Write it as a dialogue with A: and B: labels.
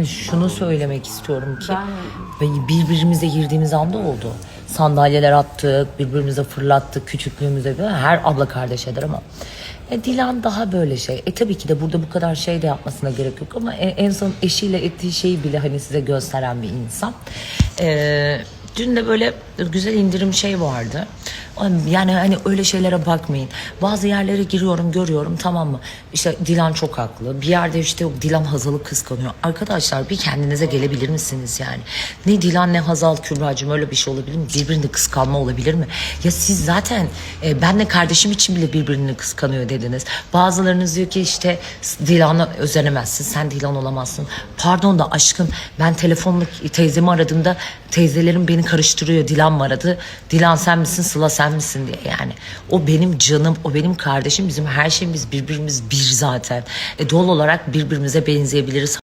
A: yani şunu söylemek istiyorum ki ve birbirimize girdiğimiz anda oldu. Sandalyeler attık, birbirimize fırlattık, küçüklüğümüzde böyle her abla kardeş eder ama e, Dilan daha böyle şey. E tabii ki de burada bu kadar şey de yapmasına gerek yok ama e, en son eşiyle ettiği şeyi bile hani size gösteren bir insan. E, dün de böyle güzel indirim şey vardı. Yani hani öyle şeylere bakmayın. Bazı yerlere giriyorum görüyorum tamam mı? İşte Dilan çok haklı. Bir yerde işte Dilan Hazal'ı kıskanıyor. Arkadaşlar bir kendinize gelebilir misiniz yani? Ne Dilan ne Hazal Kübra'cığım öyle bir şey olabilir mi? Birbirini kıskanma olabilir mi? Ya siz zaten e, benle kardeşim için bile birbirini kıskanıyor dediniz. Bazılarınız diyor ki işte Dilan'a özenemezsin. Sen Dilan olamazsın. Pardon da aşkım ben telefonla teyzemi aradığımda teyzelerim beni karıştırıyor. Dilan mı aradı? Dilan sen misin? Sıla sen misin diye yani. O benim canım, o benim kardeşim. Bizim her şeyimiz birbirimiz bir zaten. E, doğal olarak birbirimize benzeyebiliriz.